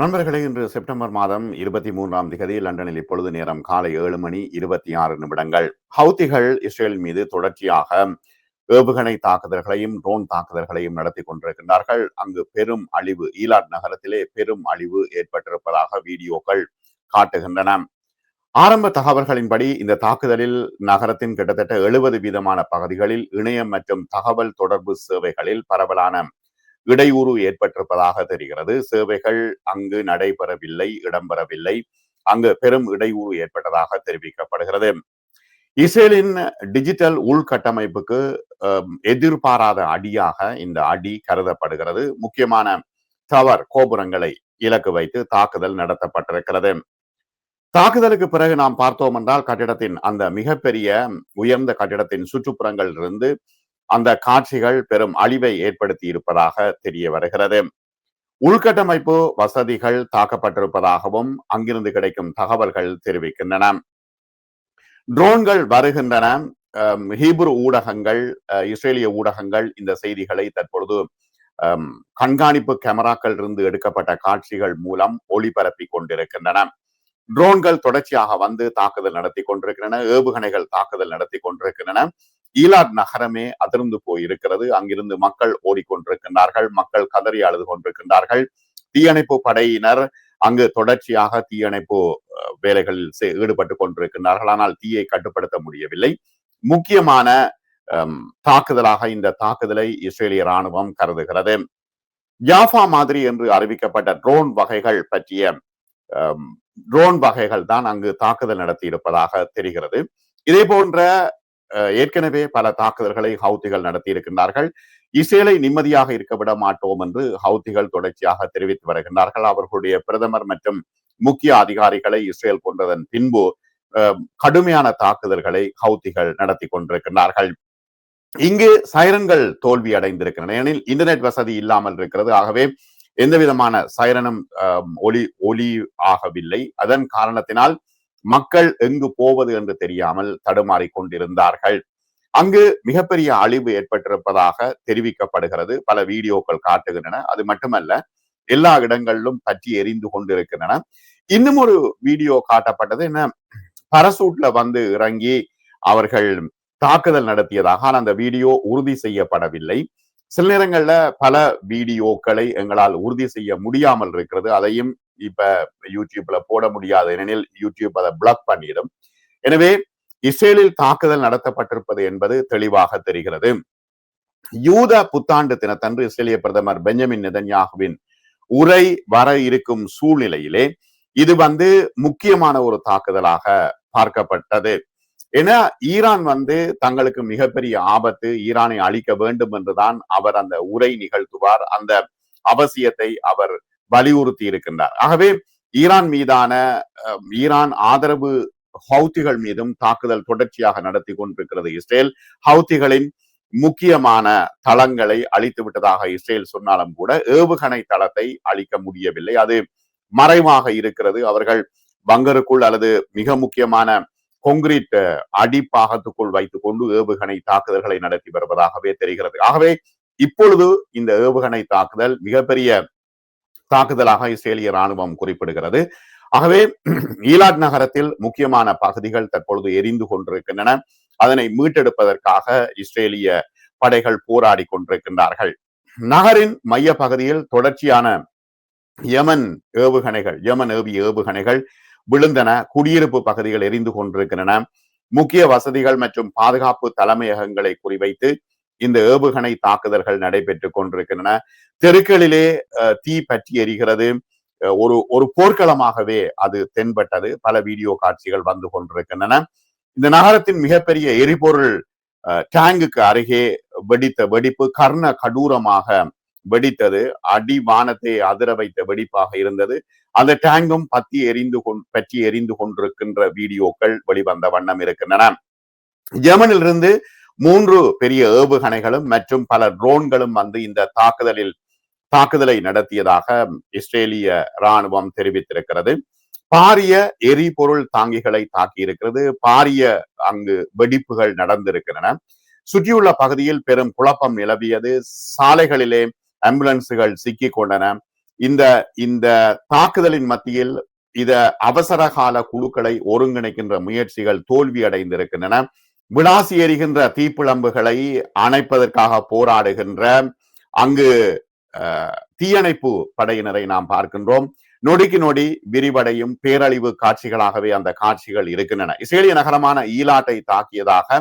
நண்பர்களே இன்று செப்டம்பர் மாதம் இருபத்தி மூன்றாம் திகதி லண்டனில் இப்பொழுது நேரம் காலை ஏழு மணி இருபத்தி ஆறு நிமிடங்கள். ஹவுத்திகள் இஸ்ரேல் மீது தொடர்ச்சியாக ஏவுகணை தாக்குதல்களையும் ட்ரோன் தாக்குதல்களையும் நடத்தி கொண்டிருக்கின்றார்கள். அங்கு பெரும் அழிவு ஈலாட் நகரத்திலே பெரும் அழிவு ஏற்பட்டிருப்பதாக வீடியோக்கள் காட்டுகின்றன. ஆரம்ப தகவல்களின்படி இந்த தாக்குதலில் நகரத்தின் கிட்டத்தட்ட எழுபது வீதமான பகுதிகளில் இணையம் மற்றும் தகவல் தொடர்பு சேவைகளில் பரவலான இடையூறு ஏற்பட்டிருப்பதாக தெரிகிறது. சேவைகள் அங்கு நடைபெறவில்லை இடம்பெறவில்லை. அங்கு பெரும் இடையூறு ஏற்பட்டதாக தெரிவிக்கப்படுகிறது. இஸ்ரேலின் டிஜிட்டல் உள்கட்டமைப்புக்கு எதிர்பாராத அடியாக இந்த அடி கருதப்படுகிறது. முக்கியமான டவர் கோபுரங்களை இலக்கு வைத்து தாக்குதல் நடத்தப்பட்டிருக்கிறது. தாக்குதலுக்கு பிறகு நாம் பார்த்தோம் என்றால் கட்டிடத்தின் அந்த மிகப்பெரிய உயர்ந்த கட்டிடத்தின் சுற்றுப்புறங்களிலிருந்து இருந்து அந்த காட்சிகள் பெரும் அழிவை ஏற்படுத்தி இருப்பதாக தெரிய வருகிறது. உள்கட்டமைப்பு வசதிகள் தாக்கப்பட்டிருப்பதாகவும் அங்கிருந்து கிடைக்கும் தகவல்கள் தெரிவிக்கின்றன. ட்ரோன்கள் வருகின்றன. ஹீப்ரு ஊடகங்கள் இஸ்ரேலிய ஊடகங்கள் இந்த செய்திகளை தற்பொழுது கண்காணிப்பு கேமராக்கள் இருந்து எடுக்கப்பட்ட காட்சிகள் மூலம் ஒளிபரப்பி கொண்டிருக்கின்றன. ட்ரோன்கள் தொடர்ச்சியாக வந்து தாக்குதல் நடத்தி கொண்டிருக்கின்றன. ஏவுகணைகள் தாக்குதல் நடத்தி கொண்டிருக்கின்றன. ஈலாட் நகரமே அதிர்ந்து போயிருக்கிறது. அங்கிருந்து மக்கள் ஓடிக்கொண்டிருக்கின்றார்கள். மக்கள் கதறி அழுது கொண்டிருக்கின்றார்கள் தீயணைப்பு படையினர் அங்கு தொடர்ச்சியாக தீயணைப்பு வேலைகளில் ஈடுபட்டு கொண்டிருக்கின்றார்கள். ஆனால் தீயை கட்டுப்படுத்த முடியவில்லை. முக்கியமான தாக்குதலாக இந்த தாக்குதலை இஸ்ரேலிய ராணுவம் கருதுகிறது. ஜாஃபா மாதிரி என்று அறிவிக்கப்பட்ட ட்ரோன் வகைகள் பற்றிய ட்ரோன் வகைகள் தான் அங்கு தாக்குதல் நடத்தி இருப்பதாக தெரிகிறது. இதே போன்ற ஏற்கனவே பல தாக்குதல்களை ஹவுத்திகள் நடத்தி இருக்கின்றார்கள் இஸ்ரேலை நிம்மதியாக இருக்க விட மாட்டோம் என்று ஹவுத்திகள் தொடர்ச்சியாக தெரிவித்து வருகின்றார்கள். அவர்களுடைய பிரதமர் மற்றும் முக்கிய அதிகாரிகளை இஸ்ரேல் கொண்டதன் பின்பு கடுமையான தாக்குதல்களை ஹவுத்திகள் நடத்தி கொண்டிருக்கின்றார்கள். இங்கு சைரன்கள் தோல்வி அடைந்திருக்கின்றன. ஏனெனில் இன்டர்நெட் வசதி இல்லாமல் இருக்கிறது. ஆகவே எந்த விதமான சைரனும் ஒலி ஒலி ஆகவில்லை. அதன் காரணத்தினால் மக்கள் எங்கு போவது என்று தெரியாமல் தடுமாறி கொண்டிருந்தார்கள். அங்கு மிகப்பெரிய அழிவு ஏற்பட்டிருப்பதாக தெரிவிக்கப்படுகிறது. பல வீடியோக்கள் காட்டுகின்றன. அது மட்டுமல்ல எல்லா இடங்களிலும் பற்றி எரிந்து கொண்டிருக்கின்றன. இன்னும் ஒரு வீடியோ காட்டப்பட்டது என்ன? பரசூட்ல வந்து இறங்கி அவர்கள் தாக்குதல் நடத்தியதாக. ஆனால் அந்த வீடியோ உறுதி செய்யப்படவில்லை. சில நேரங்கள்ல பல வீடியோக்களை எங்களால் உறுதி செய்ய முடியாமல் இருக்கிறது. அதையும் இப்ப யூடியூப்ல போட முடியாது ஏனெனில் யூடியூப் அதை பிளாக் பண்ணிடும். எனவே இஸ்ரேலில் தாக்குதல் நடத்தப்பட்டிருப்பது என்பது தெளிவாக தெரிகிறது. யூத புத்தாண்டு தினத்தன்று இஸ்ரேலிய பிரதமர் பெஞ்சமின் நிதன்யாகுவின் உரை வர இருக்கும் சூழ்நிலையிலே இது வந்து முக்கியமான ஒரு தாக்குதலாக பார்க்கப்பட்டது. ஏன்னா ஈரான் வந்து தங்களுக்கு மிகப்பெரிய ஆபத்து ஈரானை அழிக்க வேண்டும் என்றுதான் அவர் அந்த உரை நிகழ்த்துவார். அந்த அவசியத்தை அவர் வலியுறுத்தி இருக்கின்றார். ஆகவே ஈரான் மீதான ஈரான் ஆதரவு ஹவுத்திகள் மீதும் தாக்குதல் தொடர்ச்சியாக நடத்தி கொண்டிருக்கிறது இஸ்ரேல். ஹவுத்திகளின் முக்கியமான தளங்களை அழித்து விட்டதாக இஸ்ரேல் சொன்னாலும் கூட ஏவுகணை தளத்தை அழிக்க முடியவில்லை. அது மறைவாக இருக்கிறது. அவர்கள் பங்கருக்குள் அல்லது மிக முக்கியமான கொங்கிரீட் அடிப்பாகத்துக்குள் வைத்துக் கொண்டு ஏவுகணை தாக்குதல்களை நடத்தி வருவதாகவே தெரிகிறது. ஆகவே இப்பொழுது இந்த ஏவுகணை தாக்குதல் மிகப்பெரிய தாக்குதலாக இஸ்ரேலிய ராணுவம் குறிப்பிடுகிறது. ஆகவே ஈலாட் நகரத்தில் முக்கியமான பகுதிகள் தற்பொழுது எரிந்து கொண்டிருக்கின்றன. அதனை மீட்டெடுப்பதற்காக இஸ்ரேலிய படைகள் போராடி கொண்டிருக்கின்றார்கள். நகரின் மைய பகுதியில் தொடர்ச்சியான யமன் ஏவுகணைகள் யமன் ஏவிய ஏவுகணைகள் விழுந்தன. குடியிருப்பு பகுதிகள் எரிந்து கொண்டிருக்கின்றன. முக்கிய வசதிகள் மற்றும் பாதுகாப்பு தலைமையகங்களை குறிவைத்து இந்த ஏவுகணை தாக்குதல்கள் நடைபெற்றுக் கொண்டிருக்கின்றன. தெருக்களிலே தீ பற்றி எரிகிறது. ஒரு ஒரு போர்க்களமாகவே அது தென்பட்டது. பல வீடியோ காட்சிகள் வந்து கொண்டிருக்கின்றன. இந்த நகரத்தின் மிகப்பெரிய எரிபொருள் டேங்குக்கு அருகே வெடித்த வெடிப்பு கர்ண கடூரமாக வெடித்தது. அடி வானத்தை அதிர வைத்த வெடிப்பாக இருந்தது. அந்த டேங்கும் பத்தி எரிந்து கொண் பற்றி எரிந்து கொண்டிருக்கின்ற வீடியோக்கள் வெளிவந்த வண்ணம் இருக்கின்றன. ஜெர்மனிலிருந்து மூன்று பெரிய ஏவுகணைகளும் மற்றும் பல ட்ரோன்களும் வந்து இந்த தாக்குதலில் தாக்குதலை நடத்தியதாக இஸ்ரேலிய ராணுவம் தெரிவித்திருக்கிறது. பாரிய எரிபொருள் தாங்கிகளை தாக்கி இருக்கிறது பாரிய அங்கு வெடிப்புகள் நடந்திருக்கின்றன. சுற்றியுள்ள பகுதியில் பெரும் குழப்பம் நிலவியது. சாலைகளிலே ஆம்புலன்ஸுகள் சிக்கி கொண்டன இந்த இந்த தாக்குதலின் மத்தியில் இத அவசர கால குழுக்களை ஒருங்கிணைக்கின்ற முயற்சிகள் தோல்வி அடைந்திருக்கின்றன விளாசி எரிகின்ற தீப்பிழம்புகளை அணைப்பதற்காக போராடுகின்ற அங்கு தீயணைப்பு படையினரை நாம் பார்க்கின்றோம். நொடிக்கு நொடி விரிவடையும் பேரழிவு காட்சிகளாகவே அந்த காட்சிகள் இருக்கின்றன. இஸ்ரேலிய நகரமான ஈலாட்டை தாக்கியதாக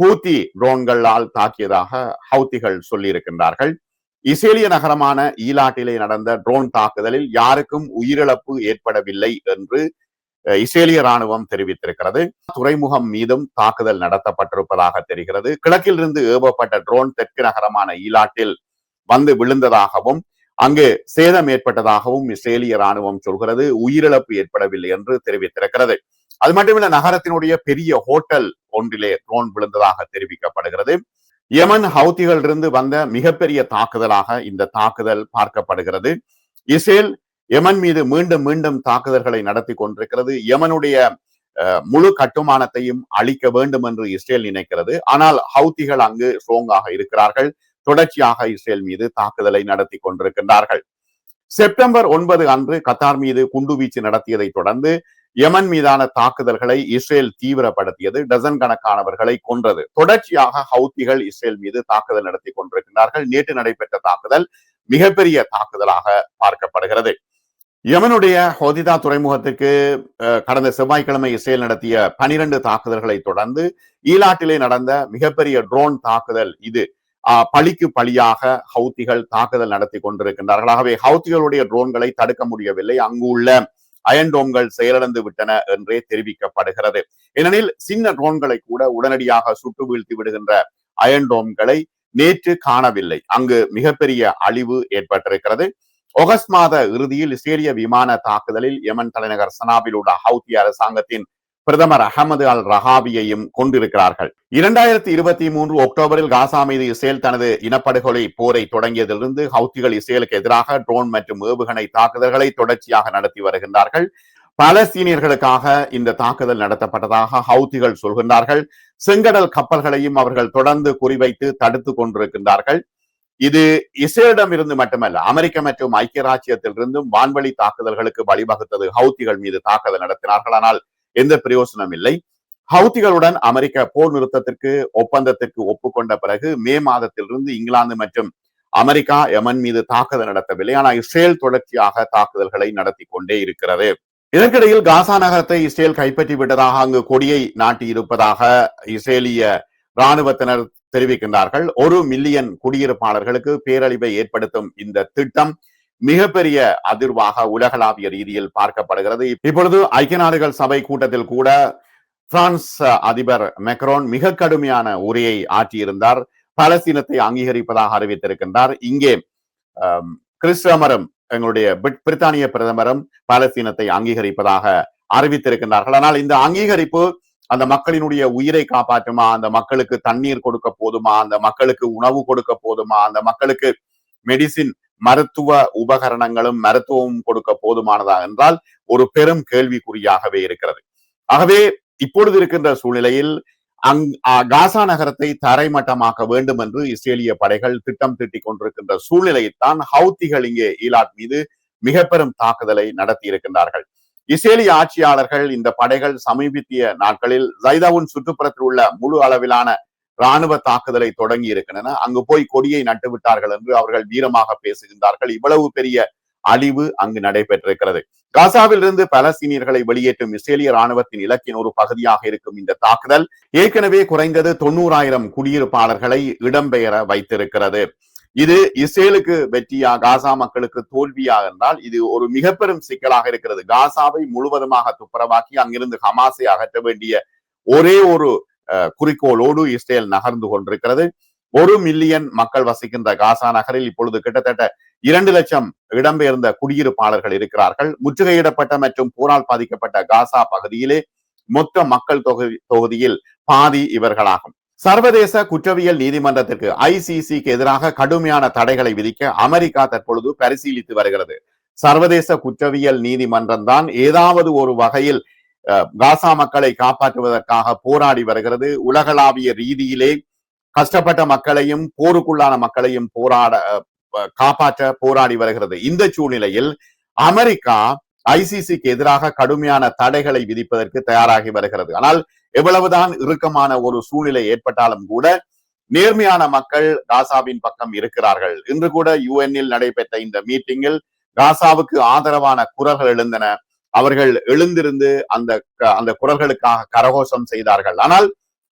ஹூத்தி ட்ரோன்களால் தாக்கியதாக ஹவுத்திகள் சொல்லியிருக்கின்றார்கள். இஸ்ரேலிய நகரமான ஈலாட்டிலே நடந்த ட்ரோன் தாக்குதலில் யாருக்கும் உயிரிழப்பு ஏற்படவில்லை என்று இஸ்ரேலிய ராணுவம் தெரிவித்திருக்கிறது. துறைமுகம் மீதும் தாக்குதல் நடத்தப்பட்டிருப்பதாக தெரிகிறது. கிழக்கிலிருந்து ஏவப்பட்ட ட்ரோன் தெற்கு நகரமான ஈலாட்டில் வந்து விழுந்ததாகவும் அங்கு சேதம் ஏற்பட்டதாகவும் இஸ்ரேலிய ராணுவம் சொல்கிறது. உயிரிழப்பு ஏற்படவில்லை என்று தெரிவித்திருக்கிறது. அது மட்டுமில்ல நகரத்தினுடைய பெரிய ஹோட்டல் ஒன்றிலே ட்ரோன் விழுந்ததாக தெரிவிக்கப்படுகிறது. யமன் ஹவுத்திகளிருந்து வந்த மிகப்பெரிய தாக்குதலாக இந்த தாக்குதல் பார்க்கப்படுகிறது. இஸ்ரேல் யமன் மீது மீண்டும் மீண்டும் தாக்குதல்களை நடத்தி கொண்டிருக்கிறது. யமனுடைய முழு கட்டுமானத்தையும் அழிக்க வேண்டும் என்று இஸ்ரேல் நினைக்கிறது. ஆனால் ஹவுத்திகள் அங்கு ஸ்ட்ராங்காக இருக்கிறார்கள். தொடர்ச்சியாக இஸ்ரேல் மீது தாக்குதலை நடத்தி கொண்டிருக்கின்றார்கள். செப்டம்பர் ஒன்பது அன்று கத்தார் மீது குண்டுவீச்சு நடத்தியதை தொடர்ந்து யமன் மீதான தாக்குதல்களை இஸ்ரேல் தீவிரப்படுத்தியது. டசன் கணக்கானவர்களை கொன்றது. தொடர்ச்சியாக ஹவுத்திகள் இஸ்ரேல் மீது தாக்குதல் நடத்தி கொண்டிருக்கிறார்கள் நேற்று நடைபெற்ற தாக்குதல் மிகப்பெரிய தாக்குதலாக பார்க்கப்படுகிறது. யமனுடைய ஹோதிதா துறைமுகத்துக்கு கடந்த செவ்வாய்க்கிழமை இஸ்ரேல் நடத்திய பனிரெண்டு தாக்குதல்களை தொடர்ந்து ஈலாட்டிலே நடந்த மிகப்பெரிய ட்ரோன் தாக்குதல் இது. பழிக்கு பழியாக ஹவுத்திகள் தாக்குதல் நடத்தி கொண்டிருக்கின்றார்கள். ஆகவே ஹவுத்திகளுடைய ட்ரோன்களை தடுக்க முடியவில்லை. அங்கு உள்ள அயன்டோம்கள் செயலிழந்து விட்டன என்றே தெரிவிக்கப்படுகிறது. ஏனெனில் சின்ன ட்ரோன்களை கூட உடனடியாக சுட்டு வீழ்த்தி விடுகின்ற அயன்டோம்களை நேற்று காணவில்லை. அங்கு மிகப்பெரிய அழிவு ஏற்பட்டிருக்கிறது. ஒகஸ்ட் மாத இறுதியில் இஸ்ரேலிய விமான தாக்குதலில் யமன் தலைநகர் சனாபில் உள்ள ஹவுதி அரசாங்கத்தின் பிரதமர் அகமது அல் ரஹாபியையும் கொண்டிருக்கிறார்கள் இரண்டாயிரத்தி இருபத்தி மூன்று அக்டோபரில் காசா மீது இஸ்ரேல் தனது இனப்படுகொலை போரை தொடங்கியதிலிருந்து ஹவுத்திகள் இஸ்ரேலுக்கு எதிராக ட்ரோன் மற்றும் ஏவுகணை தாக்குதல்களை தொடர்ச்சியாக நடத்தி வருகின்றார்கள். பலஸ்தீனியர்களுக்காக இந்த தாக்குதல் நடத்தப்பட்டதாக ஹவுத்திகள் சொல்கின்றார்கள். செங்கடல் கப்பல்களையும் அவர்கள் தொடர்ந்து குறிவைத்து தடுத்து கொண்டிருக்கின்றார்கள். இது இஸ்ரேலிடம் இருந்து மட்டுமல்ல அமெரிக்க மற்றும் ஐக்கிய ராஜ்யத்திலிருந்தும் வான்வழி தாக்குதல்களுக்கு வழிவகுத்தது. ஹவுத்திகள் மீது தாக்குதல் நடத்தினார்கள். ஆனால் எந்த பிரயோசனம் இல்லை. ஹவுத்திகளுடன் அமெரிக்க போர் நிறுத்தத்திற்கு ஒப்பந்தத்திற்கு ஒப்புக்கொண்ட பிறகு மே மாதத்திலிருந்து இங்கிலாந்து மற்றும் அமெரிக்கா எமன் மீது தாக்குதல் நடத்தவில்லை. ஆனால் இஸ்ரேல் தொடர்ச்சியாக தாக்குதல்களை நடத்தி கொண்டே இருக்கிறது. இதற்கிடையில் காசா நகரத்தை இஸ்ரேல் கைப்பற்றி விட்டதாக அங்கு கொடியை நாட்டி இருப்பதாக இஸ்ரேலிய இராணுவத்தினர் தெரிவிக்கின்றார்கள். ஒரு மில்லியன் குடியிருப்பாளர்களுக்கு பேரழிவை ஏற்படுத்தும் இந்த திட்டம் மிகப்பெரிய அதிர்வாக உலகளாவிய ரீதியில் பார்க்கப்படுகிறது. இப்பொழுது ஐக்கிய நாடுகள் சபை கூட்டத்தில் கூட பிரான்ஸ் அதிபர் மெக்ரோன் மிக கடுமையான உரையை ஆற்றியிருந்தார். பலஸ்தீனத்தை அங்கீகரிப்பதாக அறிவித்திருக்கின்றார். இங்கே கிறிஸ்தமரும் எங்களுடைய பிரித்தானிய பிரதமரும் பாலஸ்தீனத்தை அங்கீகரிப்பதாக அறிவித்திருக்கின்றார்கள். ஆனால் இந்த அங்கீகரிப்பு அந்த மக்களினுடைய உயிரை காப்பாற்றுமா? அந்த மக்களுக்கு தண்ணீர் கொடுக்க போதுமா? அந்த மக்களுக்கு உணவு கொடுக்க போதுமா? அந்த மக்களுக்கு மெடிசின் மருத்துவ உபகரணங்களும் மருத்துவமும் கொடுக்க போதுமானதா? என்றால் ஒரு பெரும் கேள்விக்குறியாகவே இருக்கிறது. ஆகவே இப்பொழுது இருக்கின்ற சூழ்நிலையில் அங் காசா நகரத்தை தரைமட்டமாக்க வேண்டும் என்று இஸ்ரேலிய படைகள் திட்டம் திட்டிக் கொண்டிருக்கின்ற சூழ்நிலையில் தான் ஹவுத்திகள் இங்கே ஈலாட் மீது மிக பெரும் தாக்குதலை நடத்தி இருக்கின்றார்கள் இஸ்ரேலிய ஆட்சியாளர்கள் இந்த படைகள் சமீபத்திய நாட்களில் ஜைதாவுன் சுற்றுப்புறத்தில் உள்ள முழு அளவிலான ராணுவ தாக்குதலை தொடங்கி இருக்கின்றன. அங்கு போய் கொடியை நட்டு விட்டார்கள் என்று அவர்கள் வீரமாக பேசுகின்றார்கள். இவ்வளவு பெரிய அழிவு அங்கு நடைபெற்றிருக்கிறது. காசாவில் இருந்து பலஸ்தீனியர்களை வெளியேற்றும் இஸ்ரேலிய ராணுவத்தின் இலக்கின் ஒரு பகுதியாக இருக்கும் இந்த தாக்குதல் ஏற்கனவே குறைந்தது தொண்ணூறாயிரம் குடியிருப்பாளர்களை இடம்பெயர வைத்திருக்கிறது. இது இஸ்ரேலுக்கு வெற்றியா காசா மக்களுக்கு தோல்வியா என்றால் இது ஒரு மிக பெரும் சிக்கலாக இருக்கிறது. காசாவை முழுவதுமாக துப்புரவாக்கி அங்கிருந்து ஹமாஸை அகற்ற வேண்டிய ஒரே ஒரு குறிக்கோளோடு இஸ்ரேல் நகர்ந்து கொண்டிருக்கிறது. ஒரு மில்லியன் மக்கள் வசிக்கின்ற காசா நகரில் இப்பொழுது கிட்டத்தட்ட இரண்டு லட்சம் இடம்பெயர்ந்த குடியிருப்பாளர்கள் இருக்கிறார்கள். முற்றுகையிடப்பட்ட மற்றும் போரால் பாதிக்கப்பட்ட காசா பகுதியிலே மொத்த மக்கள் தொகுதி தொகுதியில் பாதி இவர்களாகும். சர்வதேச குற்றவியல் நீதிமன்றத்திற்கு ஐசிசிக்கு எதிராக கடுமையான தடைகளை விதிக்க அமெரிக்கா தற்பொழுது பரிசீலித்து வருகிறது. சர்வதேச குற்றவியல் நீதிமன்றம் தான் ஏதாவது ஒரு வகையில் காசா மக்களை காப்பாற்றுவதற்காக போராடி வருகிறது. உலகளாவிய ரீதியிலே கஷ்டப்பட்ட மக்களையும் போருக்குள்ளான மக்களையும் போராட காப்பாற்ற போராடி வருகிறது. இந்த சூழ்நிலையில் அமெரிக்கா ஐசிசிக்கு எதிராக கடுமையான தடைகளை விதிப்பதற்கு தயாராகி வருகிறது. ஆனால் எவ்வளவுதான் இறுக்கமான ஒரு சூழ்நிலை ஏற்பட்டாலும் கூட நேர்மையான மக்கள் காசாவின் பக்கம் இருக்கிறார்கள். இன்று கூட யுஎன்னில் நடைபெற்ற இந்த மீட்டிங்கில் காசாவுக்கு ஆதரவான குரல்கள் எழுந்தன. அவர்கள் எழுந்திருந்து அந்த அந்த குரல்களுக்காக கரகோஷம் செய்தார்கள். ஆனால்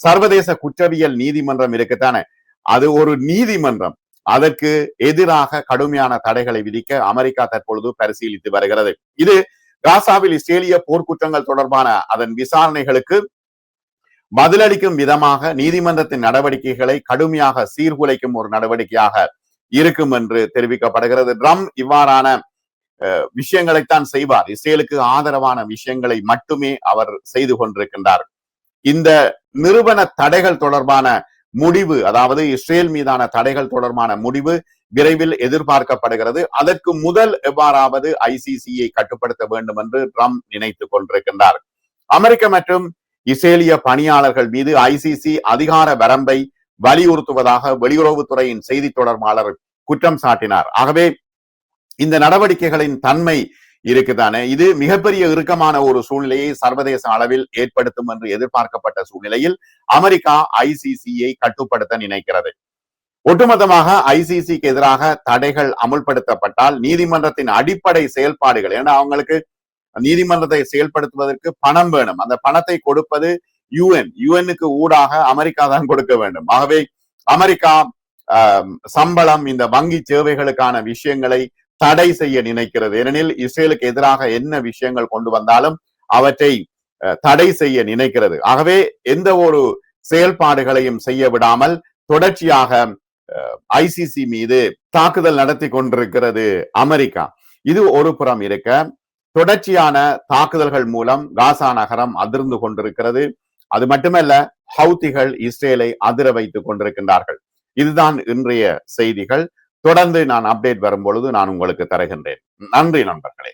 சர்வதேச குற்றவியல் நீதிமன்றம் இருக்குத்தானே அது ஒரு நீதிமன்றம். அதற்கு எதிராக கடுமையான தடைகளை விதிக்க அமெரிக்கா தற்பொழுது பரிசீலித்து வருகிறது. இது காசாவில் இஸ்ரேலிய போர்க்குற்றங்கள் தொடர்பான அதன் விசாரணைகளுக்கு பதிலளிக்கும் விதமாக நீதிமன்றத்தின் நடவடிக்கைகளை கடுமையாக சீர்குலைக்கும் ஒரு நடவடிக்கையாக இருக்கும் என்று தெரிவிக்கப்படுகிறது. ட்ரம் இவ்வாறான விஷயங்களைத்தான் செய்வார். இஸ்ரேலுக்கு ஆதரவான விஷயங்களை மட்டுமே அவர் செய்து கொண்டிருக்கின்றார். இந்த நிறுவன தடைகள் தொடர்பான முடிவு அதாவது இஸ்ரேல் மீதான தடைகள் தொடர்பான முடிவு விரைவில் எதிர்பார்க்கப்படுகிறது. அதற்கு முதல் எவ்வாறாவது ஐசிசியை கட்டுப்படுத்த வேண்டும் என்று ட்ரம்ப் நினைத்துக் கொண்டிருக்கின்றார். அமெரிக்க மற்றும் இஸ்ரேலிய பணியாளர்கள் மீது ஐசிசி அதிகார வரம்பை வலியுறுத்துவதாக வெளியுறவுத்துறையின் செய்தி தொடர்பாளர் குற்றம் சாட்டினார். ஆகவே இந்த நடவடிக்கைகளின் தன்மை இருக்குதானே? இது மிகப்பெரிய இறுக்கமான ஒரு சூழ்நிலையை சர்வதேச அளவில் ஏற்படுத்தும் என்று எதிர்பார்க்கப்பட்ட சூழ்நிலையில் அமெரிக்கா ஐசிசியை கட்டுப்படுத்த நினைக்கிறது. ஒட்டுமொத்தமாக ஐசிசிக்கு எதிராக தடைகள் அமுல்படுத்தப்பட்டால் நீதிமன்றத்தின் அடிப்படை செயல்பாடுகள் ஏன்னா அவங்களுக்கு நீதிமன்றத்தை செயல்படுத்துவதற்கு பணம் வேணும். அந்த பணத்தை கொடுப்பது யுஎன் யுஎனுக்கு ஊடாக அமெரிக்கா தான் கொடுக்க வேண்டும். ஆகவே அமெரிக்கா சம்பளம் இந்த வங்கி சேவைகளுக்கான விஷயங்களை தடை செய்ய நினைக்கிறது. ஏனெனில் இஸ்ரேலுக்கு எதிராக என்ன விஷயங்கள் கொண்டு வந்தாலும் அவற்றை தடை செய்ய நினைக்கிறது. ஆகவே எந்த ஒரு செயல்பாடுகளையும் செய்ய விடாமல் தொடர்ச்சியாக ஐசிசி மீது தாக்குதல் நடத்தி கொண்டிருக்கிறது அமெரிக்கா. இது ஒரு புறம் இருக்க. தொடர்ச்சியான தாக்குதல்கள் மூலம் காசா நகரம் அதிர்ந்து கொண்டிருக்கிறது. அது மட்டுமல்ல ஹவுதிகள் இஸ்ரேலை அதிர வைத்துக் கொண்டிருக்கின்றார்கள். இதுதான் இன்றைய செய்திகள். தொடர்ந்து நான் அப்டேட் வரும் பொழுது நான் உங்களுக்கு தருகின்றேன். நன்றி நண்பர்களே.